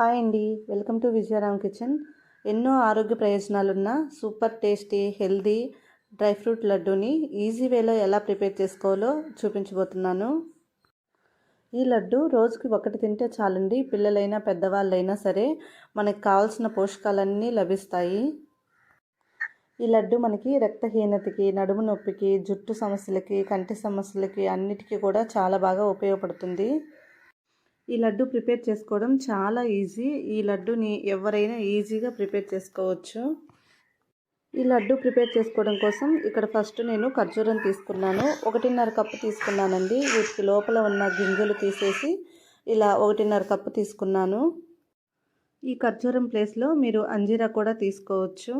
Hi అండి. Welcome to Vijayaram kitchen. ఎన్నో ఆరోగ్య ప్రయోజనాలున్న super tasty healthy dry fruit లడ్డూని ఈజీ వేలో ఎలా ప్రిపేర్ చేసుకోవాలో చూపించబోతున్నాను. ఈ లడ్డు రోజుకి ఒకటి తింటే చాలండి. పిల్లలైనా పెద్దవాళ్ళైనా సరే మనకు కావాల్సిన పోషకాలన్నీ లభిస్తాయి. ఈ లడ్డు మనకి రక్తహీనతకి నడుము నొప్పికి జుట్టు సమస్యలకి కంటి సమస్యలకి అన్నిటికీ కూడా చాలా బాగా ఉపయోగపడుతుంది. ఈ లడ్డు ప్రిపేర్ చేసుకోవడం చాలా ఈజీ. ఈ లడ్డుని ఎవరైనా ఈజీగా ప్రిపేర్ చేసుకోవచ్చు. ఈ లడ్డు ప్రిపేర్ చేసుకోవడం కోసం ఇక్కడ ఫస్ట్ నేను ఖర్జూరం తీసుకున్నాను. ఒకటిన్నర కప్పు తీసుకున్నానండి. వీటికి లోపల ఉన్న గింజలు తీసేసి ఇలా ఒకటిన్నర కప్పు తీసుకున్నాను. ఈ ఖర్జూరం ప్లేస్లో మీరు అంజీరా కూడా తీసుకోవచ్చు.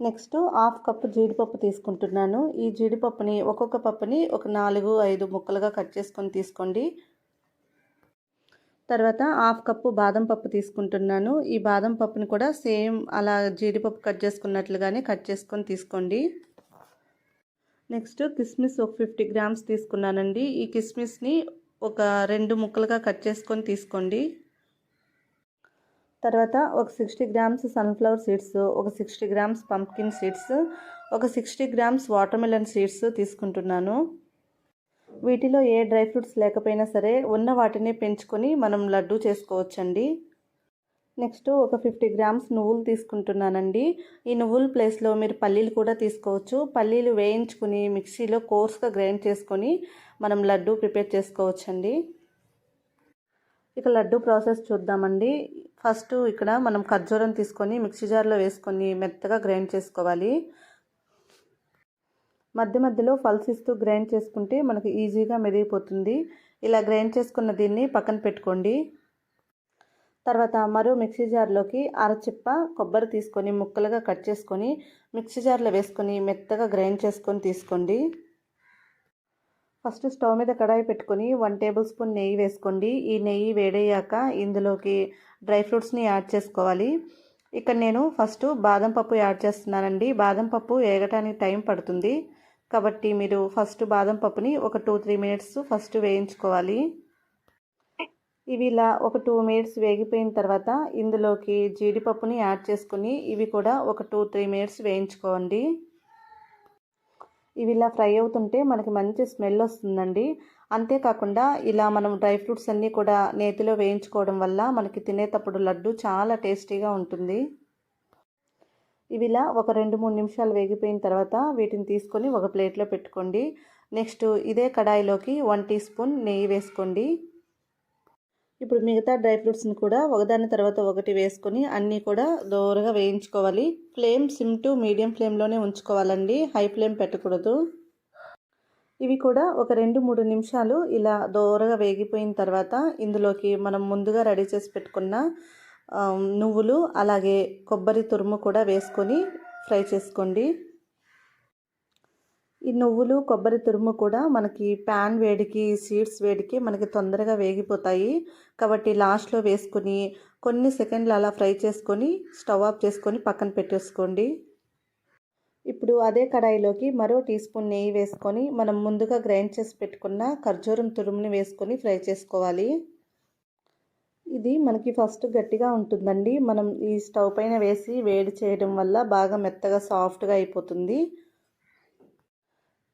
నెక్స్ట్ హాఫ్ కప్పు జీడిపప్పు తీసుకుంటున్నాను. ఈ జీడిపప్పుని ఒక్కొక్క పప్పుని ఒక నాలుగు ఐదు ముక్కలుగా కట్ చేసుకొని తీసుకోండి. తర్వాత హాఫ్ కప్పు బాదం పప్పు తీసుకుంటున్నాను. ఈ బాదం పప్పుని కూడా సేమ్ అలా జీడిపప్పు కట్ చేసుకున్నట్లుగానే కట్ చేసుకొని తీసుకోండి. నెక్స్ట్ కిస్మిస్ ఒక ఫిఫ్టీ గ్రామ్స్ తీసుకున్నానండి. ఈ కిస్మిస్ని ఒక రెండు ముక్కలుగా కట్ చేసుకొని తీసుకోండి. తర్వాత ఒక సిక్స్టీ గ్రామ్స్ సన్ఫ్లవర్ సీడ్స్ ఒక సిక్స్టీ గ్రామ్స్ పంప్కిన్ సీడ్స్ ఒక సిక్స్టీ గ్రామ్స్ వాటర్మెలన్ సీడ్స్ తీసుకుంటున్నాను. వీటిలో ఏ డ్రై ఫ్రూట్స్ లేకపోయినా సరే ఉన్న వాటిని పెంచుకొని మనం లడ్డు చేసుకోవచ్చండి. నెక్స్ట్ ఒక ఫిఫ్టీ గ్రామ్స్ నువ్వులు తీసుకుంటున్నానండి. ఈ నువ్వుల ప్లేస్లో మీరు పల్లీలు కూడా తీసుకోవచ్చు. పల్లీలు వేయించుకుని మిక్సీలో కోర్స్గా గ్రైండ్ చేసుకొని మనం లడ్డు ప్రిపేర్ చేసుకోవచ్చండి. ఇక లడ్డు ప్రాసెస్ చూద్దామండి. ఫస్ట్ ఇక్కడ మనం ఖర్జూరం తీసుకొని మిక్సీ జార్లో వేసుకొని మెత్తగా గ్రైండ్ చేసుకోవాలి. మధ్య మధ్యలో పల్స్ ఇస్తూ గ్రైండ్ చేసుకుంటే మనకు ఈజీగా మెదిగిపోతుంది. ఇలా గ్రైండ్ చేసుకున్న దీన్ని పక్కన పెట్టుకోండి. తర్వాత మరో మిక్సీ జార్లోకి అరచిప్ప కొబ్బరి తీసుకొని ముక్కలుగా కట్ చేసుకొని మిక్సీ జార్లో వేసుకొని మెత్తగా గ్రైండ్ చేసుకొని తీసుకోండి. ఫస్ట్ స్టవ్ మీద కడాయి పెట్టుకొని వన్ టేబుల్ స్పూన్ నెయ్యి వేసుకోండి. ఈ నెయ్యి వేడయ్యాక ఇందులోకి డ్రై ఫ్రూట్స్ని యాడ్ చేసుకోవాలి. ఇక్కడ నేను ఫస్ట్ బాదం పప్పు యాడ్ చేస్తున్నానండి. బాదం పప్పు వేగటానికి టైం పడుతుంది. కాబట్టి మీరు ఫస్ట్ బాదం పప్పుని ఒక టూ త్రీ మినిట్స్ ఫస్ట్ వేయించుకోవాలి. ఇవి ఇలా ఒక టూ మినిట్స్ వేగిపోయిన తర్వాత ఇందులోకి జీడిపప్పుని యాడ్ చేసుకుని ఇవి కూడా ఒక టూ త్రీ మినిట్స్ వేయించుకోండి. ఇవి ఇలా ఫ్రై అవుతుంటే మనకి మంచి స్మెల్ వస్తుందండి. అంతేకాకుండా ఇలా మనం డ్రై ఫ్రూట్స్ అన్నీ కూడా నేతిలో వేయించుకోవడం వల్ల మనకి తినేటప్పుడు లడ్డు చాలా టేస్టీగా ఉంటుంది. ఇవి ఇలా ఒక రెండు మూడు నిమిషాలు వేగిపోయిన తర్వాత వీటిని తీసుకొని ఒక ప్లేట్లో పెట్టుకోండి. నెక్స్ట్ ఇదే కడాయిలోకి వన్ టీ స్పూన్ నెయ్యి వేసుకోండి. ఇప్పుడు మిగతా డ్రై ఫ్రూట్స్ని కూడా ఒకదాని తర్వాత ఒకటి వేసుకొని అన్నీ కూడా దోరగా వేయించుకోవాలి. ఫ్లేమ్ సిమ్ టు మీడియం ఫ్లేమ్లోనే ఉంచుకోవాలండి. హై ఫ్లేమ్ పెట్టకూడదు. ఇవి కూడా ఒక రెండు మూడు నిమిషాలు ఇలా దోరగా వేగిపోయిన తర్వాత ఇందులోకి మనం ముందుగా రెడీ చేసి పెట్టుకున్న నువ్వులు అలాగే కొబ్బరి తురుము కూడా వేసుకొని ఫ్రై చేసుకోండి. ఈ నువ్వులు కొబ్బరి తురుము కూడా మనకి ప్యాన్ వేడికి సీడ్స్ వేడికి మనకి తొందరగా వేగిపోతాయి. కాబట్టి లాస్ట్లో వేసుకొని కొన్ని సెకండ్లు అలా ఫ్రై చేసుకొని స్టవ్ ఆఫ్ చేసుకొని పక్కన పెట్టేసుకోండి. ఇప్పుడు అదే కడాయిలోకి మరో టీ స్పూన్ నెయ్యి వేసుకొని మనం ముందుగా గ్రైండ్ చేసి పెట్టుకున్న ఖర్జూరం తురుముని వేసుకొని ఫ్రై చేసుకోవాలి. ఇది మనకి ఫస్ట్ గట్టిగా ఉంటుందండి. మనం ఈ స్టవ్ పైన వేసి వేడి చేయడం వల్ల బాగా మెత్తగా సాఫ్ట్గా అయిపోతుంది.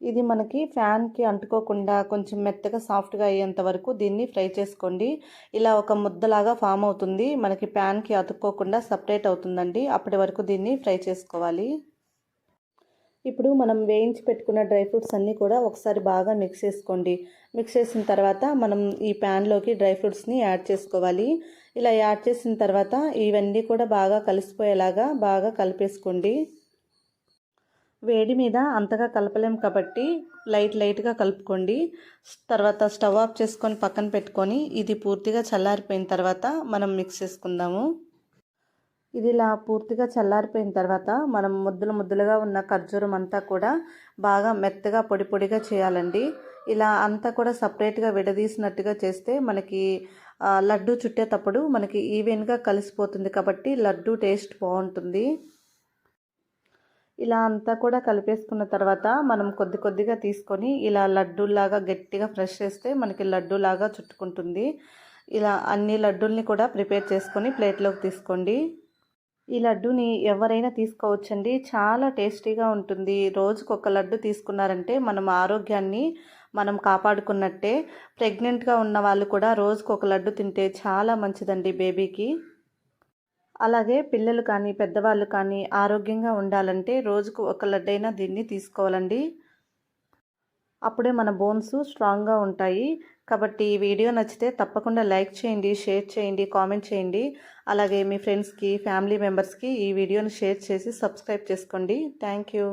ఇది మనకి ఫ్యాన్కి అంటుకోకుండా కొంచెం మెత్తగా సాఫ్ట్గా అయ్యేంత వరకు దీన్ని ఫ్రై చేసుకోండి. ఇలా ఒక ముద్దలాగా ఫామ్ అవుతుంది. మనకి ప్యాన్కి అతుక్కోకుండా సపరేట్ అవుతుందండి. అప్పటి వరకు దీన్ని ఫ్రై చేసుకోవాలి. ఇప్పుడు మనం వేయించి పెట్టుకున్న డ్రై ఫ్రూట్స్ అన్నీ కూడా ఒకసారి బాగా మిక్స్ చేసుకోండి. మిక్స్ చేసిన తర్వాత మనం ఈ ప్యాన్లోకి డ్రై ఫ్రూట్స్ని యాడ్ చేసుకోవాలి. ఇలా యాడ్ చేసిన తర్వాత ఇవన్నీ కూడా బాగా కలిసిపోయేలాగా బాగా కలిపేసుకోండి. వేడి మీద అంతగా కలపలేం కాబట్టి లైట్ లైట్గా కలుపుకోండి. తర్వాత స్టవ్ ఆఫ్ చేసుకొని పక్కన పెట్టుకొని ఇది పూర్తిగా చల్లారిపోయిన తర్వాత మనం మిక్స్ చేసుకుందాము. ఇది ఇలా పూర్తిగా చల్లారిపోయిన తర్వాత మనం ముద్దలు ముద్దలుగా ఉన్న ఖర్జూరం అంతా కూడా బాగా మెత్తగా పొడి పొడిగా చేయాలండి. ఇలా అంతా కూడా సపరేట్గా విడదీసినట్టుగా చేస్తే మనకి లడ్డు చుట్టేటప్పుడు మనకి ఈవెన్గా కలిసిపోతుంది కాబట్టి లడ్డు టేస్ట్ బాగుంటుంది. ఇలా అంతా కూడా కలిపేసుకున్న తర్వాత మనం కొద్ది కొద్దిగా తీసుకొని ఇలా లడ్డూలాగా గట్టిగా ఫ్రెష్ చేస్తే మనకి లడ్డూలాగా చుట్టుకుంటుంది. ఇలా అన్ని లడ్డూల్ని కూడా ప్రిపేర్ చేసుకొని ప్లేట్లోకి తీసుకోండి. ఈ లడ్డూని ఎవరైనా తీసుకోవచ్చండి. చాలా టేస్టీగా ఉంటుంది. రోజుకు ఒక లడ్డు తీసుకున్నారంటే మనం ఆరోగ్యాన్ని మనం కాపాడుకున్నట్టే. ప్రెగ్నెంట్గా ఉన్న వాళ్ళు కూడా రోజుకు ఒక లడ్డు తింటే చాలా మంచిదండి బేబీకి. అలాగే పిల్లలు కానీ పెద్దవాళ్ళు కానీ ఆరోగ్యంగా ఉండాలంటే రోజుకు ఒక లడ్డైనా దీన్ని తీసుకోవాలండి. అప్పుడే మన బోన్స్ స్ట్రాంగ్గా ఉంటాయి. కాబట్టి ఈ వీడియో నచ్చితే తప్పకుండా లైక్ చేయండి షేర్ చేయండి కామెంట్ చేయండి. అలాగే మీ ఫ్రెండ్స్కి ఫ్యామిలీ మెంబర్స్కి ఈ వీడియోని షేర్ చేసి సబ్స్క్రైబ్ చేసుకోండి. Thank you.